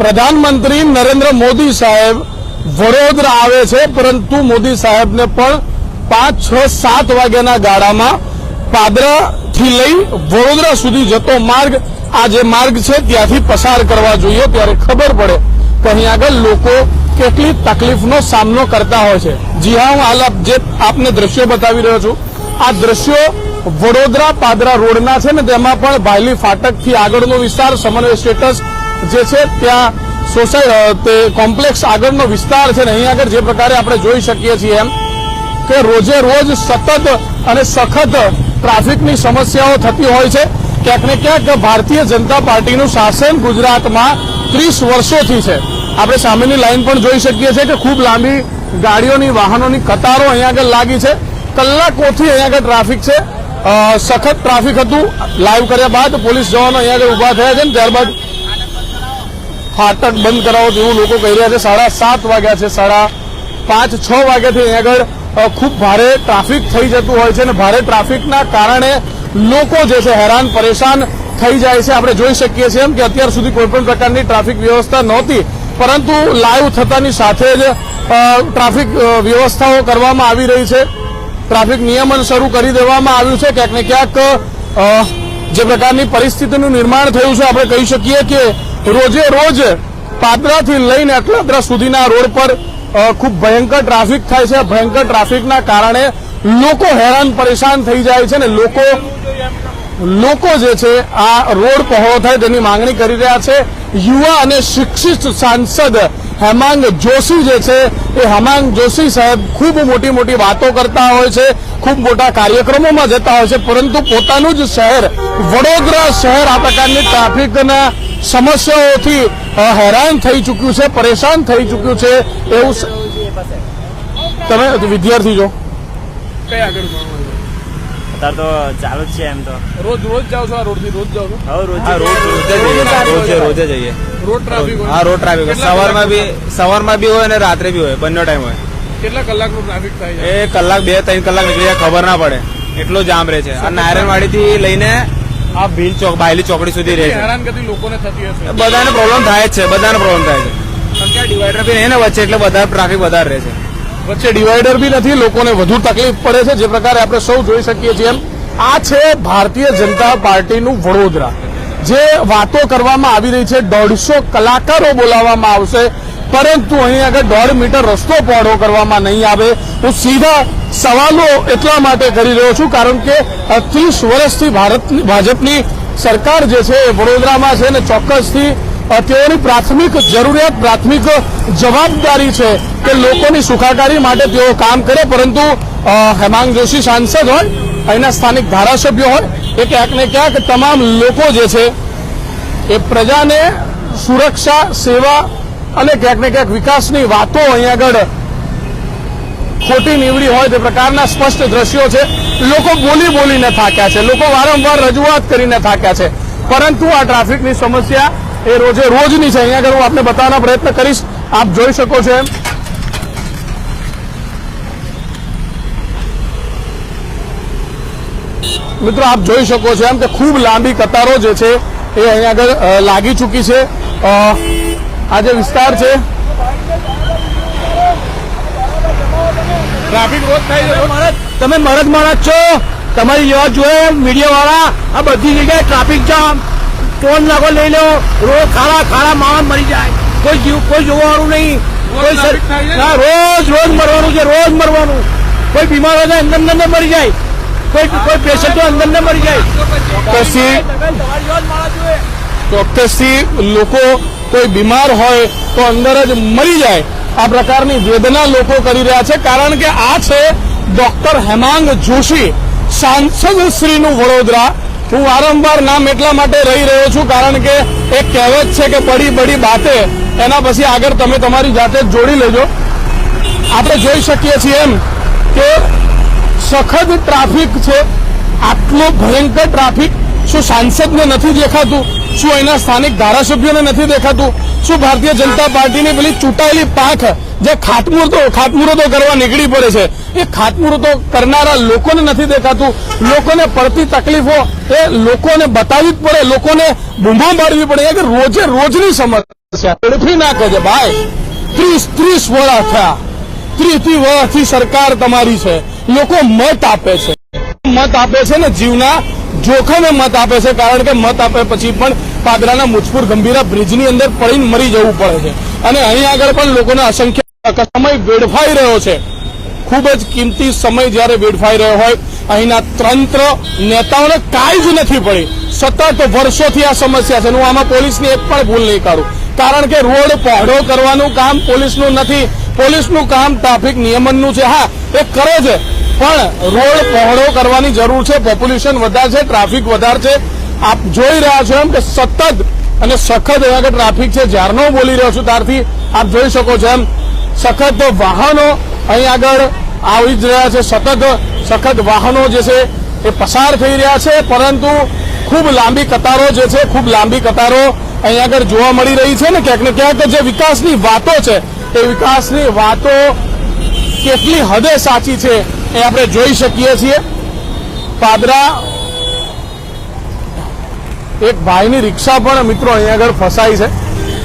પ્રધાનમંત્રી નરેન્દ્ર મોદી સાહેબ વડોદરા આવે છે, પરંતુ મોદી સાહેબને પણ પાંચ, છ, સાત વાગ્યાના ગાળામાં પાદરાથી લઈ વડોદરા સુધી જતો માર્ગ, આ જે માર્ગ છે ત્યાંથી પસાર કરવા જોઈએ. ત્યારે ખબર પડે કે અહીં આગળ લોકો કેટલી તકલીફનો સામનો કરતા હોય છે. જી હા, હું હાલ જે આપને દ્રશ્યો બતાવી રહ્યો છું. આ દ્રશ્યો વડોદરા પાદરા રોડના છે ને, તેમાં પણ ભાયલી ફાટકથી આગળનો વિસ્તાર, સમન્વય સ્ટેટસ જે છે, ત્યાં સોસાય તે કોમ્પ્લેક્સ આગળનો વિસ્તાર છે ને, અહીં આગળ જે પ્રકારે આપણે જોઈ શકીએ છીએ એમ કે રોજે રોજ સતત અને સખત ટ્રાફિકની સમસ્યાઓ થતી હોય છે. ક્યાંક ને ક્યાંક ભારતીય જનતા પાર્ટીનું શાસન ગુજરાતમાં ત્રીસ વર્ષોથી છે. આપણે સામેની લાઈન પણ જોઈ શકીએ છીએ કે ખૂબ લાંબી ગાડીઓની, વાહનોની કતારો અહીંયા આગળ લાગી છે. કલાકોથી અહીંયા આગળ ટ્રાફિક છે. સખત ટ્રાફિક હતું. લાઈવ કર્યા બાદ પોલીસ જવાનો અહીંયા આગળ ઊભા થયા છે ને, ત્યારબાદ ફાટક બંધ કરાવો તેવું લોકો કહી રહ્યા છે. સાડા સાત વાગ્યા છે, સાડા પાંચ, છ વાગ્યાથી અહીં આગળ ખૂબ ભારે ટ્રાફિક થઈ જતું હોય છે અને ભારે ટ્રાફિકના કારણે લોકો જે છે હેરાન, પરેશાન થઈ જાય છે. આપણે જોઈ શકીએ છીએ એમ કે અત્યાર સુધી કોઈ પણ પ્રકારની ટ્રાફિક વ્યવસ્થા નહોતી, પરંતુ લાઈવ થતાની સાથે જ ટ્રાફિક વ્યવસ્થાઓ કરવામાં આવી રહી છે. ટ્રાફિક નિયમન શરૂ કરી દેવામાં આવ્યું છે. ક્યાંક ને ક્યાંક જે પ્રકારની પરિસ્થિતિનું નિર્માણ થયું છે, આપણે કહી શકીએ કે રોજે રોજ પાદરાથી લઈને અટલાદરા સુધીના રોડ પર ખૂબ ભયંકર ટ્રાફિક થાય છે. ભયંકર ટ્રાફિકના કારણે લોકો હેરાન, પરેશાન થઈ જાય છે ને લોકો લોકો જે છે આ રોડ પહોળો થાય તેની માંગણી કરી રહ્યા છે. યુવા અને શિક્ષિત સાંસદ હેમાંગ જોશી જે છે, એ હેમાંગ જોશી સાહેબ ખૂબ મોટી મોટી વાતો કરતા હોય છે, ખૂબ મોટા કાર્યક્રમોમાં જતા હોય છે, પરંતુ પોતાનું જ શહેર વડોદરા શહેર આ પ્રકારની ટ્રાફિકના સમસ્યાઓથી હેરાન થઈ ચૂક્યું છે પરેશાન થઈ ચૂક્યું છે એવું તમે વિદ્યાર્થી છો? કયા આગળ અત્યારે તો ચાલુ જ છે એમ તો. રોજ રોજ જાવ છો? આ રોડથી રોજ જાવ છો? હા રોજ રોજ રોજ રોજે જઈએ. રોજે રોજે જઈએ. રોડ ટ્રાફિક હા રોડ ટ્રાફિક હોય. સવારમાં બી સવારમાં બી હોય અને રાત્રે બી હોય. બંને ટાઈમ હોય. કેટલા કલાકનું ટ્રાફિક થાય? એ કલાક બે ત્રણ કલાક નીકળી જાય ખબર ના પડે. એટલો જામ રહે છે. આ નારાયણવાડી થી લઈને આ ભીલ ચોક બાયલી ચોકડી સુધી રહે છે. હેરાનગતિ લોકોને થતી હશે? બધાને પ્રોબ્લેમ થાય જ છે બધાને પ્રોબ્લેમ થાય છે. કારણ કે આ ડિવાઈડર બી નહીં ને વચ્ચે એટલે બધા ટ્રાફિક વધારે રહે છે. વચ્ચે ડિવાઈડર બી નથી લોકોને વધુ તકલીફ પડે છે. જે પ્રકારે આપણે સૌ જોઈ શકીએ છીએ એમ. આ છે ભારતીય જનતા પાર્ટીનું વડોદરા. જે વાતો કરવામાં આવી રહી છે દોઢસો કલાકારો બોલાવવામાં આવશે. પરંતુ અહીં આગળ દોઢ મીટર રસ્તો પહોળો કરવામાં નહીં આવે હું સીધા સવાલો એટલા માટે કરી રહ્યો છું, કારણ કે ત્રીસ વર્ષથી ભારતની, ભાજપની સરકાર જે છે એ વડોદરામાં છે ને ચોક્કસથી તેઓની પ્રાથમિક જરૂરિયાત, પ્રાથમિક જવાબદારી છે કે લોકોની સુખાકારી માટે તેઓ કામ કરે, પરંતુ હેમાંગ જોશી સાંસદ હોય, અહીંના સ્થાનિક ધારાસભ્યો હોય, એ ક્યાંક ને ક્યાંક તમામ લોકો જે છે એ પ્રજાને સુરક્ષા, સેવા અને ક્યાંક ને ક્યાંક વિકાસની વાતો અહીંયા આગળ ખોટી નીવડી હોય તે પ્રકારના સ્પષ્ટ દ્રશ્યો છે. લોકો બોલી બોલીને થાક્યા છે. લોકો વારંવાર રજૂઆત કરીને થાક્યા છે. પરંતુ આ ટ્રાફિકની સમસ્યા એ રોજે રોજની છે. અહીંયા આગળ હું આપને બતાવવાનો પ્રયત્ન કરીશ. આપ જોઈ શકો છો એમ. મિત્રો, આપ જોઈ શકો છો એમ કે ખૂબ લાંબી કતારો જે છે એ અહીંયા આગળ લાગી ચૂકી છે. આ જે વિસ્તાર છે ટ્રાફિક રોજ થાય છે તમે મરદ માણસ છો તમારી જેવા જોયે મીડિયા વાળા આ બધી જગ્યાએ ટ્રાફિક જામ. ટોલ નાકો લઈ લો રોજ ખાડા ખાડા માણસ મરી જાય. કોઈ જીવ કોઈ જોવાનું નહીં. કોઈ રોજ રોજ મરવાનું છે રોજ મરવાનું. કોઈ બીમાર હોય અંદર અંદર મરી જાય. કોઈ કોઈ પેશન્ટ તો અંદર અંદર મરી જાય. જોઈએ ચોક્કસથી લોકો કોઈ બીમાર હોય તો અંદર જ મરી જાય. આ પ્રકારની વેદના લોકો કરી રહ્યા છે. કારણ કે આ છે ડોક્ટર હેમાંગ જોશી, સાંસદ શ્રીનું વડોદરા. હું વારંવાર નામ એટલા માટે રહી રહ્યો છું કારણ કે એક કહેવત છે કે બડી બડી બાતે. એના પછી આગળ તમે તમારી જાતે જ જોડી લેજો. આપણે જોઈ શકીએ છીએ એમ કે સખત ટ્રાફિક છે. આટલો ભયંકર ટ્રાફિક. શું સાંસદને નથી દેખાતું? શું એના સ્થાનિક ધારાસભ્યોને નથી દેખાતું? શું ભારતીય જનતા પાર્ટીની પેલી ચૂંટાયેલી પાંખ, જે ખાતમુહૂર્તો ખાતમુહૂર્તો કરવા નીકળી પડે છે, એ ખાતમુહૂર્તો કરનારા લોકોને નથી દેખાતું? લોકોને પડતી તકલીફો એ લોકોને બતાવવી જ પડે, લોકોને બૂમો મારવી પડે. કે રોજે રોજની સમસ્યા. ઝડપી નાખે છે, ભાઈ. ત્રીસ ત્રીસ વર્ષ થયા. ત્રીસ વર્ષથી સરકાર તમારી છે. લોકો મત આપે છે. મત આપે છે ને જીવના જોખમે મત આપે છે, કારણ કે મત આપે પછી પણ પાદરાના મુજપુર ગંભીરા બ્રિજની અંદર પડીને મરી જવું પડે છે. અને અહીં આગળ પણ લોકોને અસંખ્ય સમય વેડફાઈ રહ્યો છે. ખૂબ જ કિંમતી સમય જ્યારે વેડફાઈ રહ્યો હોય, અહીંના તંત્ર નેતાઓને કાંઈ જ નથી પડી. સતત વર્ષોથી આ સમસ્યા છે. હું આમાં પોલીસની એક પણ ભૂલ નહીં કાઢું કારણ કે રોડ પહોળો કરવાનું કામ પોલીસનું નથી. પોલીસનું કામ ટ્રાફિક નિયમનનું છે. હા, એ કરે છે. પણ રોડ પહોળો કરવાની જરૂર છે પોપ્યુલેશન વધારે છે ટ્રાફિક વધારે છે. આપ જોઈ રહ્યા છો એમ કે સતત અને સખત એવા કે ટ્રાફિક છે. જ્યારનો બોલી રહ્યો છું ત્યારથી આપ જોઈ શકો છો એમ. સખત વાહનો અહીં આગળ આવી જ રહ્યા છે. સતત સખત વાહનો જે છે એ પસાર થઈ રહ્યા છે. પરંતુ ખૂબ લાંબી કતારો જે છે, ખૂબ લાંબી કતારો અહીં આગળ જોવા મળી રહી છે ને ક્યાંક ને ક્યાંક જે વિકાસની વાતો છે. એ વિકાસની વાતો કેટલી હદે સાચી છે? એ આપણે જોઈ શકીએ છીએ. પાદરા એક ભાઈની રિક્ષા પણ મિત્રો અહીં આગળ ફસાઈ છે.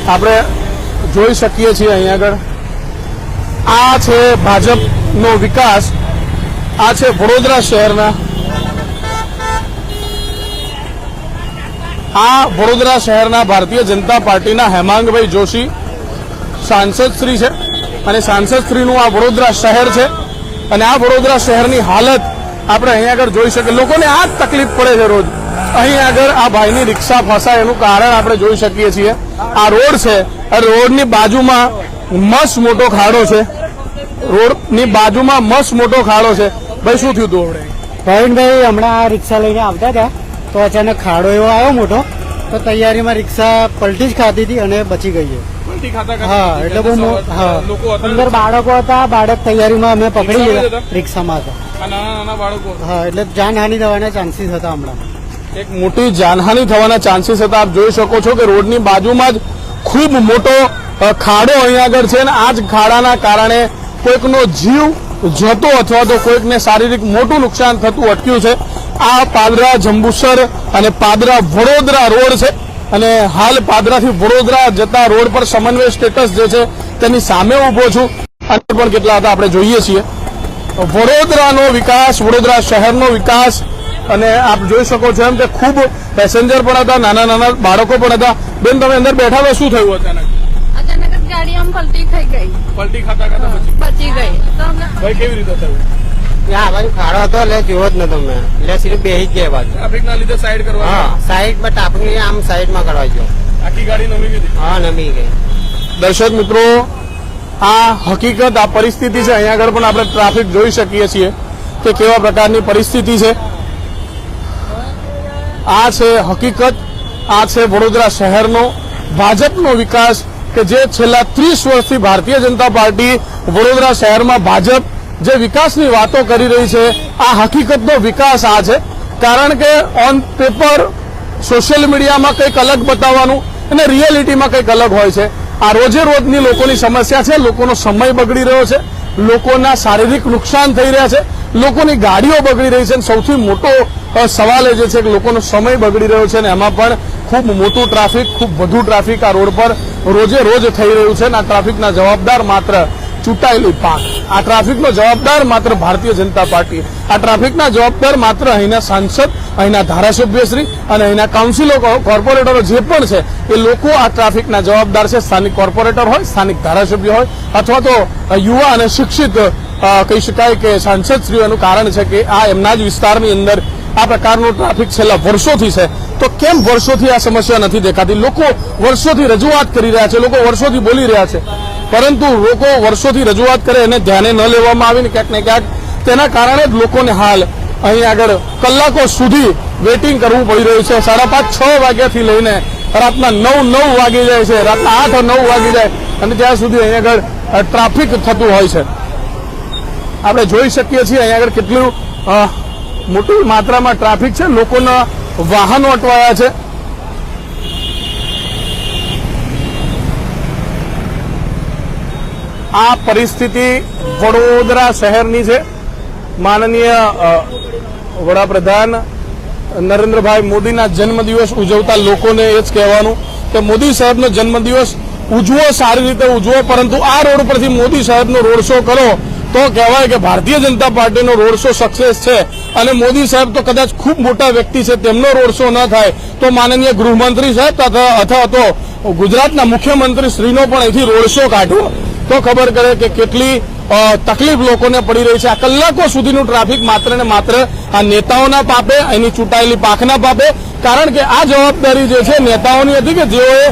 આપણે જોઈ શકીએ છીએ અહીંયા આગળ. આ છે ભાજપનો વિકાસ. આ છે વડોદરા શહેરના. આ વડોદરા શહેરના ભારતીય જનતા પાર્ટીના હેમાંગભાઈ જોશી સાંસદ શ્રી છે અને સાંસદ શ્રીનું આ વડોદરા શહેર છે. અને આ વડોદરા શહેરની હાલત આપણે અહીં આગળ જોઈ શકીએ. લોકોને આ જ તકલીફ પડે છે રોજ. અહીં આગળ આ ભાઈની રિક્ષા ફસાય એનું કારણ આપણે જોઈ શકીએ છીએ. આ રોડ છે. રોડની બાજુમાં મસ્ત મોટો ખાડો છે. રોડની બાજુમાં મસ્ત મોટો ખાડો છે. ભાઈ, શું થયું તું આપણે પ્રવીણભાઈ હમણાં આ રિક્ષા લઈને આવતા હતા. તો અચાનક ખાડો એવો આવ્યો મોટો. તો તૈયારીમાં રિક્ષા પલટી જ ખાધી હતી અને બચી ગઈ છે. હા એટલે બહુ મો- અંદર બાળકો હતા બાળક તૈયારીમાં અમે પકડી લીધા રિક્ષામાં હતા. નાના નાના બાળકો હા એટલે જાનહાનિ થવાના ચાન્સીસ હતા હમણાં. એક મોટી જાનહાનિ થવાના ચાન્સીસ હતા. આપ જોઈ શકો છો કે રોડની બાજુમાં જ ખૂબ મોટો ખાડો અહીંયા આગળ છે અને આ જ ખાડાના કારણે કોઈકનો જીવ જતો અથવા તો કોઈકને શારીરિક મોટું નુકસાન થતું અટક્યું છે. આ પાદરા જંબુસર અને પાદરા વડોદરા રોડ છે. અને હાલ પાદરાથી વડોદરા જતા રોડ પર સમન્વય સ્ટેટસ જે છે તેની સામે ઊભો છું. અને પણ કેટલા હતા આપણે જોઈએ છીએ. વડોદરાનો વિકાસ વડોદરા શહેરનો વિકાસ અને આપ જોઈ શકો છો એમ કે ખૂબ પેસેન્જર પણ હતા નાના નાના બાળકો પણ હતા. બેન તમે અંદર બેઠા હતા શું થયું અચાનક? અચાનક ગાડી આમ પલટી થઈ ગઈ. પલટી ખાતા ખાતા બચી ગઈ. ભાઈ કેવી રીતે થયું? આ બાજુ ખાડો હતો એટલે જોવો જ નતો મેં. એટલે સીધું બેસી જ ગયા બાજુ. ટ્રાફિકના લીધે સાઈડ કરવા હા સાઈડમાં ટાપણી આમ સાઈડમાં કરવા ગયો. આખી ગાડી નમી ગઈ હા નમી ગઈ. દર્શક મિત્રો આ હકીકત આ પરિસ્થિતિ છે. અહીંયા આગળ પણ આપણે ટ્રાફિક જોઈ શકીએ છીએ કે કેવા પ્રકારની પરિસ્થિતિ છે. આ છે હકીકત આ છે વડોદરા શહેરનો ભાજપનો વિકાસ કે જે છેલ્લા ત્રીસ વર્ષથી ભારતીય જનતા પાર્ટી વડોદરા શહેરમાં ભાજપ જે વિકાસની વાતો કરી રહી છે, આ હકીકતનો વિકાસ આ છે. કારણ કે ઓન પેપર સોશિયલ મીડિયામાં કંઈક અલગ બતાવવાનું અને રિયાલિટીમાં કંઈક અલગ હોય છે. આ રોજે રોજની લોકોની સમસ્યા છે, લોકોનો સમય બગડી રહ્યો છે, લોકોના શારીરિક નુકસાન થઈ રહ્યા છે, લોકોની ગાડીઓ બગડી રહી છે અને સૌથી મોટો સવાલ એ જે છે કે લોકોનો સમય બગડી રહ્યો છે અને એમાં પણ ખૂબ મોટું ટ્રાફિક ખૂબ વધુ ટ્રાફિક આ રોડ પર રોજે રોજ થઈ રહ્યું છે અને આ ટ્રાફિકના જવાબદાર માત્ર ચૂંટાયેલી પાંખ આ ટ્રાફિકનો જવાબદાર માત્ર ભારતીય જનતા પાર્ટી. આ ટ્રાફિકના જવાબદાર માત્ર અહીંના સાંસદ, અહીંના ધારાસભ્યશ્રી અને અહીંના કાઉન્સિલો કોર્પોરેટરો જે પણ છે, એ લોકો આ ટ્રાફિકના જવાબદાર છે. સ્થાનિક કોર્પોરેટર હોય, સ્થાનિક ધારાસભ્ય હોય, અથવા તો યુવા અને શિક્ષિત કહી શકાય કે સાંસદશ્રીઓનું કારણ છે કે આ એમના જ વિસ્તારની અંદર આ પ્રકારનું ટ્રાફિક છેલ્લા વર્ષોથી છે. તો કેમ વર્ષોથી આ સમસ્યા નથી દેખાતી? લોકો વર્ષોથી રજૂઆત કરી રહ્યા છે, લોકો વર્ષોથી બોલી રહ્યા છે. પરંતુ લોકો વર્ષોથી રજૂઆત કરે એને ધ્યાને ન લેવામાં આવે ને ક્યાંક ને ક્યાંક તેના કારણે જ લોકોને હાલ અહીં આગળ કલાકો સુધી વેઇટિંગ કરવું પડી રહ્યું છે. સાડા પાંચ, છ વાગ્યાથી લઈને રાતના નવ નવ વાગી જાય છે. રાતના આઠ નવ વાગી જાય અને ત્યાં સુધી અહીં આગળ ટ્રાફિક થતું હોય છે. આપણે જોઈ શકીએ છીએ અહીં આગળ કેટલું મોટી માત્રામાં ટ્રાફિક છે. લોકોના વાહનો અટવાયા છે. આ પરિસ્થિતિ વડોદરા શહેરની છે. માનનીય વડાપ્રધાન નરેન્દ્રભાઈ મોદીના જન્મદિવસ ઉજવતા લોકોને એ જ કહેવાનું કે મોદી સાહેબનો જન્મદિવસ ઉજવો, સારી રીતે ઉજવો, પરંતુ આ રોડ પરથી મોદી સાહેબનો રોડ શો કરો તો કહેવાય કે ભારતીય જનતા પાર્ટીનો રોડ શો સક્સેસ છે. અને મોદી સાહેબ તો કદાચ ખૂબ મોટા વ્યક્તિ છે, તેમનો રોડ શો ન થાય તો માનનીય ગૃહમંત્રી સાહેબ તથા અથવા તો ગુજરાતના મુખ્યમંત્રી શ્રીનો પણ અહીંથી રોડ શો કાઢવો. તો ખબર કરે કે કેટલી તકલીફ લોકોને પડી રહી છે. આ કલાકો સુધીનું ટ્રાફિક માત્ર ને માત્ર આ નેતાઓના પાપે, એની ચૂંટાયેલી પાંખના પાપે. કારણ કે આ જવાબદારી જે છે નેતાઓની હતી કે જેઓએ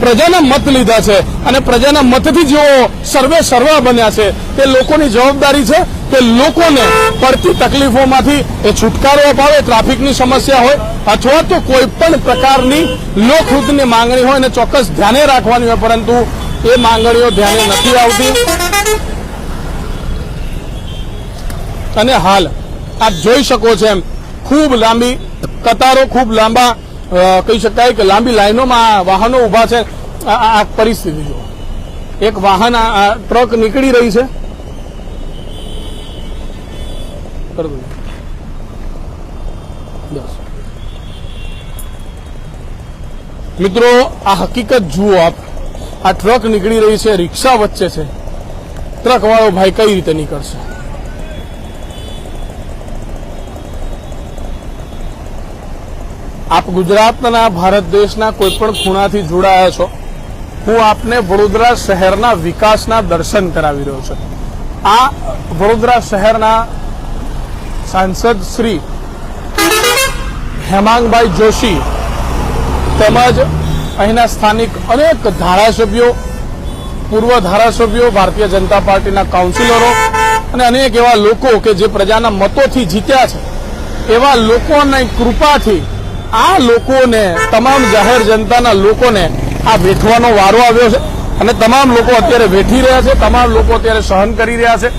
પ્રજાના મત લીધા છે. અને પ્રજાના મતથી જેઓ સર્વે સર્વા બન્યા છે. તે લોકોની જવાબદારી છે કે લોકોને પડતી તકલીફોમાંથી એ છુટકારો અપાવે, ટ્રાફિકની સમસ્યા હોય, અથવા તો કોઈ પણ પ્રકારની લોકહિતની માંગણી હોય અને ચોક્કસ ધ્યાને રાખવાની હોય. પરંતુ એ માંગણીઓ ધ્યાને નથી આવતી. અને હાલ આપ જોઈ શકો છો એમ, ખૂબ લાંબી, કતારો ખૂબ લાંબા કહી શકાય કે લાંબી લાઈનોમાં વાહનો ઊભા છે. આ પરિસ્થિતિ જો એક વાહન ટ્રક નીકળી રહી છે. મિત્રો, આ હકીકત જુઓ આપ. આ ટ્રક નીકળી રહી છે, રિક્ષા વચ્ચે છે. ટ્રક વાળો ભાઈ કઈ રીતે નીકળશે? આપ ગુજરાતના, ભારત દેશના કોઈ પણ ખૂણાથી જોડાયા છો, હું આપને વડોદરા શહેરના વિકાસના દર્શન કરાવી રહ્યો છું. આ વડોદરા શહેરના સાંસદ શ્રી હેમાંગભાઈ જોશી તેમજ અહીંના સ્થાનિક અનેક ધારાસભ્યો, પૂર્વ ધારાસભ્યો, ભારતીય જનતા પાર્ટીના કાઉન્સિલરો અને અનેક એવા લોકો કે જે પ્રજાના મતોથી જીત્યા છે. એવા લોકોની કૃપાથી આ લોકોને, તમામ જાહેર જનતાના લોકોને આ વેઠવાનો વારો આવ્યો છે અને તમામ લોકો અત્યારે વેઠી રહ્યા છે, તમામ લોકો અત્યારે સહન કરી રહ્યા છે.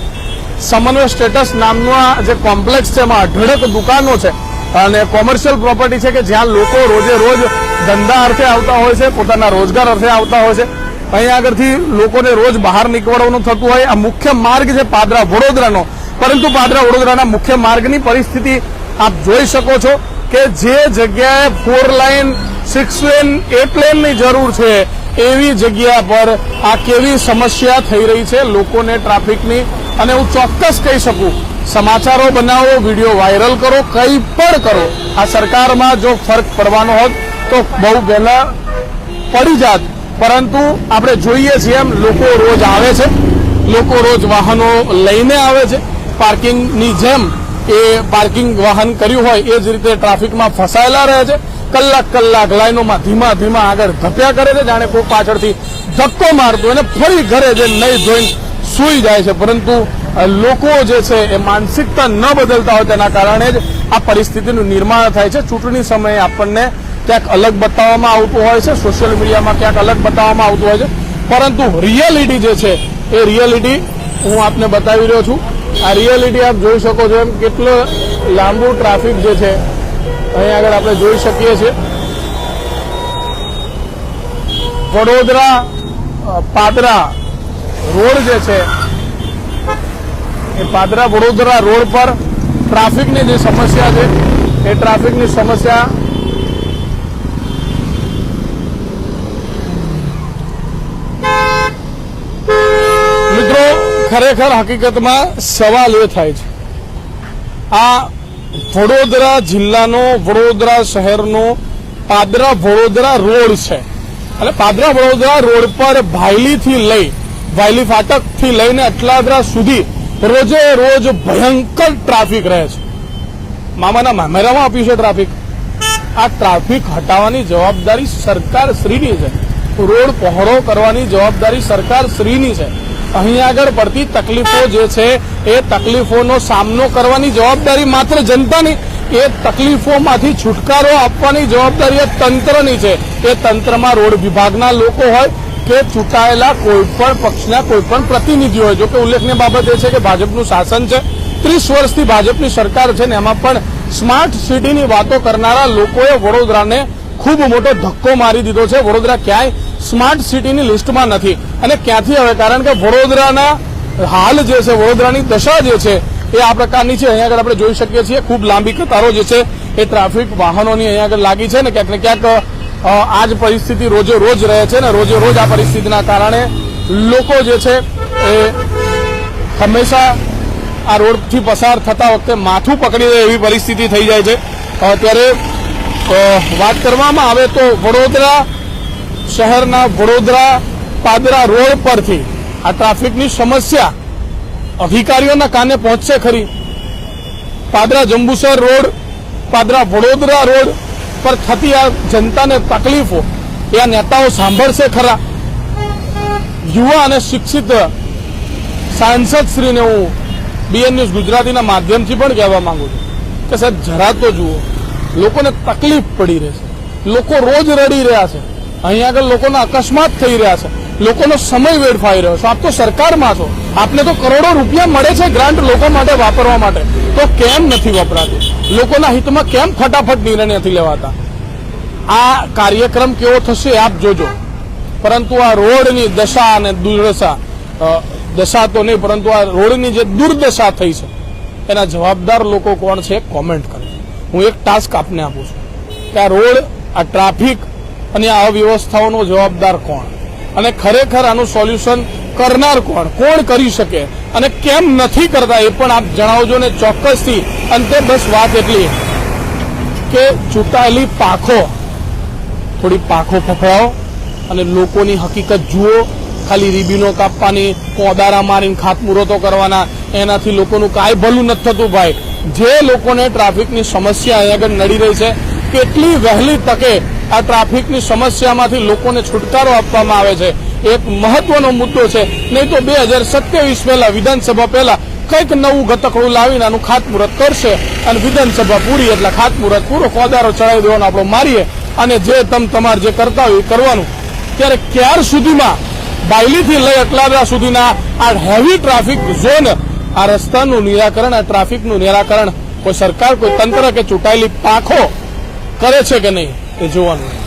સમન્વય સ્ટેટસ નામનું જે કોમ્પ્લેક્સ છે, એમાં અઢળક દુકાનો છે. અને કોમર્શિયલ પ્રોપર્ટી છે કે જ્યાં લોકો રોજે રોજ ધંધા અર્થે આવતા હોય છે, પોતાના રોજગાર અર્થે આવતા હોય છે. અહીંયા આગળથી લોકોને રોજ બહાર નીકળવાનું થતું હોય. આ મુખ્ય માર્ગ છે પાદરા વડોદરાનો. પરંતુ પાદરા વડોદરાના મુખ્ય માર્ગની પરિસ્થિતિ આપ જોઈ શકો છો કે જે જગ્યાએ four lane six lane eight લેનની જરૂર છે, એવી જગ્યા પર આ કેવી સમસ્યા થઈ રહી છે લોકોને ટ્રાફિકની અને હું ચોક્કસ કહી શકું સમાચારો બનાવો, વીડિયો વાયરલ કરો, કંઈ પણ કરો, આ સરકારમાં જો ફરક પડવાનો હોત તો બહુ વહેલા પડી જાત. પરંતુ આપણે જોઈએ છીએ એમ, લોકો રોજ આવે છે, લોકો રોજ વાહનો લઈને આવે છે. પાર્કિંગની જેમ એ પાર્કિંગ વાહન કર્યું હોય, એ જ રીતે ટ્રાફિકમાં ફસાયેલા રહે છે. કલાક કલાક લાઈનોમાં ધીમા ધીમા આગળ ધપ્યા કરે છે, જાણે કોઈ પાછળથી ધક્કો મારતો અને ફરી ઘરે જે નહીં જોઈને સૂઈ જાય છે. પરંતુ લોકો જે છે એ માનસિકતા ન બદલતા હોય તેના કારણે જ આ પરિસ્થિતિનું નિર્માણ થાય છે. ચૂંટણી સમયે આપણને ક્યાંક અલગ બતાવવામાં આવતું હોય છે. સોશિયલ મીડિયામાં ક્યાંક અલગ બતાવવામાં આવતું હોય છે. પરંતુ રિયાલિટી જે છે, એ રિયાલિટી હું આપને બતાવી રહ્યો છું. આ રિયાલિટી આપ જોઈ શકો છો એમ કેટલો લાંબુ ટ્રાફિક જે છે, અહીં આગળ આપણે જોઈ શકીએ છીએ. વડોદરા પાદરા રોડ જે છે એ પાદરા વડોદરા રોડ પર ટ્રાફિકની જે સમસ્યા છે, એ ટ્રાફિકની સમસ્યા મિત્રો, ખરેખર હકીકતમાં સવાલ એ થાય છે. આ વડોદરા જિલ્લાનો વડોદરા શહેરનો પાદરા વડોદરા રોડ છે. એટલે પાદરા વડોદરા રોડ પર ભાયલીથી લઈ, ભાયલી ફાટકથી લઈને અટલાદરા સુધી રોજે રોજ ભયંકર ટ્રાફિક રહે છે. મામાના મામેરામાં આપ્યું છે ટ્રાફિક આ ટ્રાફિક હટાવવાની જવાબદારી સરકાર શ્રીની છે. રોડ પહોળો કરવાની જવાબદારી સરકાર શ્રીની છે. અહીં આગળ પડતી તકલીફો જે છે, એ તકલીફોનો સામનો કરવાની જવાબદારી માત્ર જનતાની. એ તકલીફોમાંથી છુટકારો આપવાની જવાબદારી એ તંત્રની છે. એ તંત્રમાં રોડ વિભાગના લોકો હોય કે ચૂંટાયેલા કોઈપણ પક્ષના કોઈપણ પ્રતિનિધિઓ જો કે ઉલ્લેખનીય બાબત એ છે કે ભાજપનું શાસન છે. ત્રીસ વર્ષથી ભાજપની સરકાર છે ને એમાં પણ સ્માર્ટ સિટીની વાતો કરનારા લોકોએ વડોદરાને ખૂબ મોટો ધક્કો મારી દીધો છે. વડોદરા ક્યાંય સ્માર્ટ સિટીની લિસ્ટમાં નથી. અને ક્યાંથી હવે કારણ કે વડોદરાના હાલ જે છે, વડોદરાની દશા જે છે, એ આ પ્રકારની છે. અહીંયા આગળ આપણે જોઈ શકીએ છીએ, ખૂબ લાંબી કતારો જે છે, એ ટ્રાફિક વાહનોની અહીંયા આગળ લાગી છે ને ક્યાંક ને ક્યાંક આ જ પરિસ્થિતિ રોજે રોજ રહે છે ને રોજે રોજ આ પરિસ્થિતિના કારણે લોકો જે છે એ હંમેશા આ રોડથી પસાર થતા વખતે માથું પકડી રહે એવી પરિસ્થિતિ થઈ જાય છે. ત્યારે વાત કરવામાં આવે તો વડોદરા શહેરના વડોદરા પાદરા રોડ પરથી આ ટ્રાફિકની સમસ્યા અધિકારીઓના કાને પહોંચશે ખરી? પાદરા જંબુસર રોડ, પાદરા વડોદરા રોડ પર થતી આ જનતાને તકલીફો, એ આ નેતાઓ સાંભળશે ખરા. યુવા અને શિક્ષિત સાંસદ શ્રીને હું બીએન ન્યૂઝ ગુજરાતીના માધ્યમથી પણ કહેવા માંગુ છું કે સાહેબ, જરા તો જુઓ, લોકોને તકલીફ પડી રહેશે લોકો રોજ રડી રહ્યા છે. અહીંયા આગળ લોકોના અકસ્માત થઈ રહ્યા છે. લોકોનો સમય વેડફાઈ રહ્યો છે. આપ તો સરકારમાં છો. આપને તો કરોડો રૂપિયા મળે છે ગ્રાન્ટ લોકો માટે વાપરવા માટે. તો કેમ નથી વપરાતું? લોકોના હિતમાં કેમ ફટાફટ નિર્ણય નથી લેવાતા? આ કાર્યક્રમ કેવો થશે આપ જોજો. પરંતુ આ રોડની દશા અને દુર્દશા દશા તો નહીં, પરંતુ આ રોડની જે દુર્દશા થઈ છે, એના જવાબદાર લોકો કોણ છે કોમેન્ટ કરે. હું એક ટાસ્ક આપને આપું છું કે આ રોડ, આ ટ્રાફિક અને આ અવ્યવસ્થાઓનો જવાબદાર કોણ? અને ખરેખર આનું સોલ્યુશન કરનાર કોણ? કોણ કરી શકે? અને કેમ નથી કરતા એ પણ આપ જણાવજો ને ચોક્કસથી. અંતે બસ વાત એટલી કે ચૂંટાયેલી પાખો, થોડી પાખો ફફડાવો અને લોકોની હકીકત જુઓ. ખાલી રીબીનો કાપવાની, કોદારા મારીને ખાતમુહૂર્તો કરવાના. એનાથી લોકોનું કાંઈ ભલું નથી થતું ભાઈ. જે લોકોને ટ્રાફિકની સમસ્યા અહીંયા આગળ નડી રહી છે, કેટલી વહેલી તકે આ ટ્રાફિકની સમસ્યામાંથી લોકોને છુટકારો આપવામાં આવે છે. એક મહત્વનો મુદ્દો છે. નહીં તો બે હજાર સત્યાવીસ પહેલા વિધાનસભા પહેલા કંઈક નવું ગતકડું લાવીને આનું ખાતમુહૂર્ત કરશે અને વિધાનસભા પૂરી એટલે ખાતમુહૂર્ત પૂરો ખોદારો ચડાવી દેવાનો આપણો મારીએ અને જે તમ તમારે જે કરતા હોય એ કરવાનું. ત્યારે ક્યાર સુધીમાં? બાયલીથી લઈ અકલાદરા સુધીના આ હેવી ટ્રાફિક ઝોન આ રસ્તાનું નિરાકરણ, આ ટ્રાફિકનું નિરાકરણ કોઈ સરકાર, કોઈ તંત્ર કે ચૂંટાયેલી પાંખો કરે છે કે નહીં? એ જોવાનું.